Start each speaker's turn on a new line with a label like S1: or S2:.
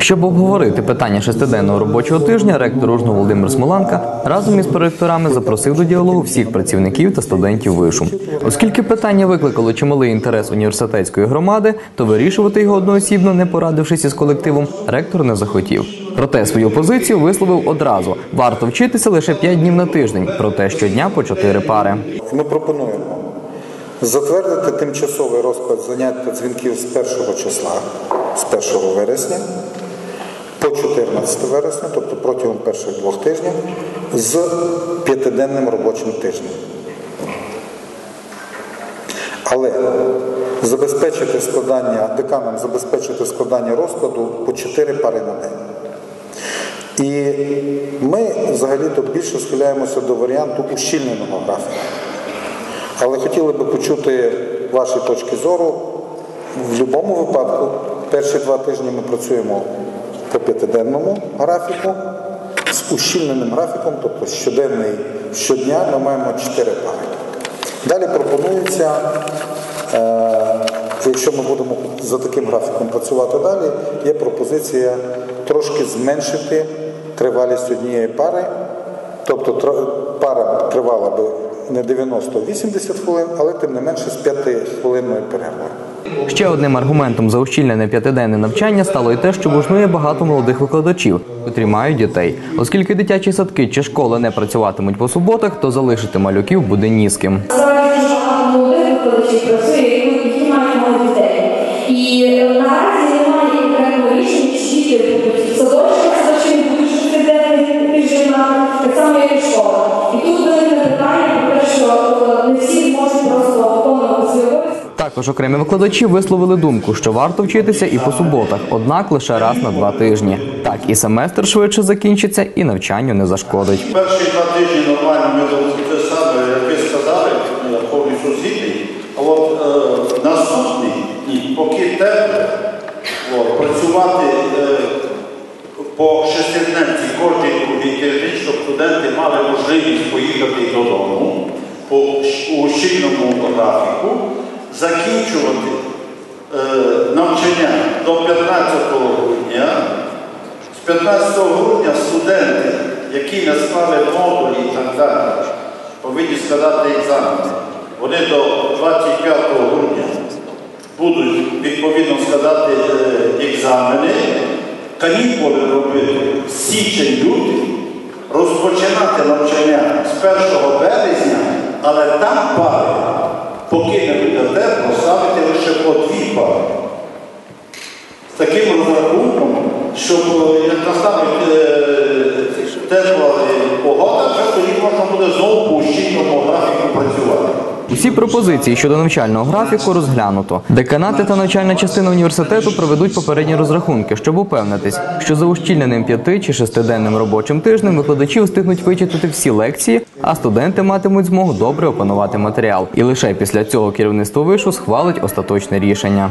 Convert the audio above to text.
S1: Щоб обговорити питання шестиденного робочого тижня, ректор Ужного Володимир Смоланка разом із проректорами запросив до діалогу всіх працівників та студентів вишу. Оскільки питання викликало чималий інтерес університетської громади, то вирішувати його одноосібно, не порадившись із колективом, ректор не захотів. Проте свою позицію висловив одразу: варто вчитися лише 5 днів на тиждень, проте щодня по 4 пари.
S2: Ми пропонуємо затвердити тимчасовий розклад занять дзвінків з 1 числа, з 1 вересня по 14 вересня, тобто протягом перших двох тижнів, з п'ятиденним робочим тижнем. Але забезпечити складання, деканам забезпечити складання розкладу по 4 пари на день. І ми взагалі-то більше схиляємося до варіанту ущільненого графіку. Але хотіли би почути ваші точки зору. В будь-якому випадку перші два тижні ми працюємо по п'ятиденному графіку з ущільненим графіком, тобто щоденний щодня ми маємо 4 пари. Далі пропонується, е, якщо ми будемо за таким графіком працювати далі, є пропозиція трошки зменшити тривалість однієї пари, тобто пара тривала би не 90-80 хвилин, але тим не менше з 5-хвилинною перервою.
S1: Ще одним аргументом за ущільнене п'ятиденне навчання стало й те, що бужнує багато молодих викладачів, котрі мають дітей. Оскільки дитячі садки чи школи не працюватимуть по суботах, то залишити малюків буде ні з ким.
S3: Насправді дуже багато молодих викладачів
S1: Також окремі викладачі висловили думку, що варто вчитися і по суботах, однак лише раз на два тижні. Так і семестр швидше закінчиться, і навчанню не зашкодить.
S4: Перші два тижні нормально ми те саме, як ви сказали, повністю згідний. А от е, наступний, поки тепло, працювати е, по шестидневці кожен другий тиждень, щоб студенти мали можливість поїхати додому по у щільному графіку, закінчувати е, навчання до 15 грудня. З 15 грудня студенти, які не склали модулі і так далі, повинні складати екзамени. Вони до 25 грудня будуть відповідно складати е, екзамени, канікули робити січень-лютий, розпочинати навчання з 1 березня, але там пари, поки не буде тепло, по з таким розрахунком, щоб е, як настане е, тепла погода, вже тоді можна буде знову по ущільному графіку працювати.
S1: Усі пропозиції щодо навчального графіку розглянуто. Деканати та навчальна частина університету проведуть попередні розрахунки, щоб упевнитись, що за ущільненим п'яти чи шестиденним робочим тижнем викладачі встигнуть вичитати всі лекції, а студенти матимуть змогу добре опанувати матеріал. І лише після цього керівництво вишу схвалить остаточне рішення.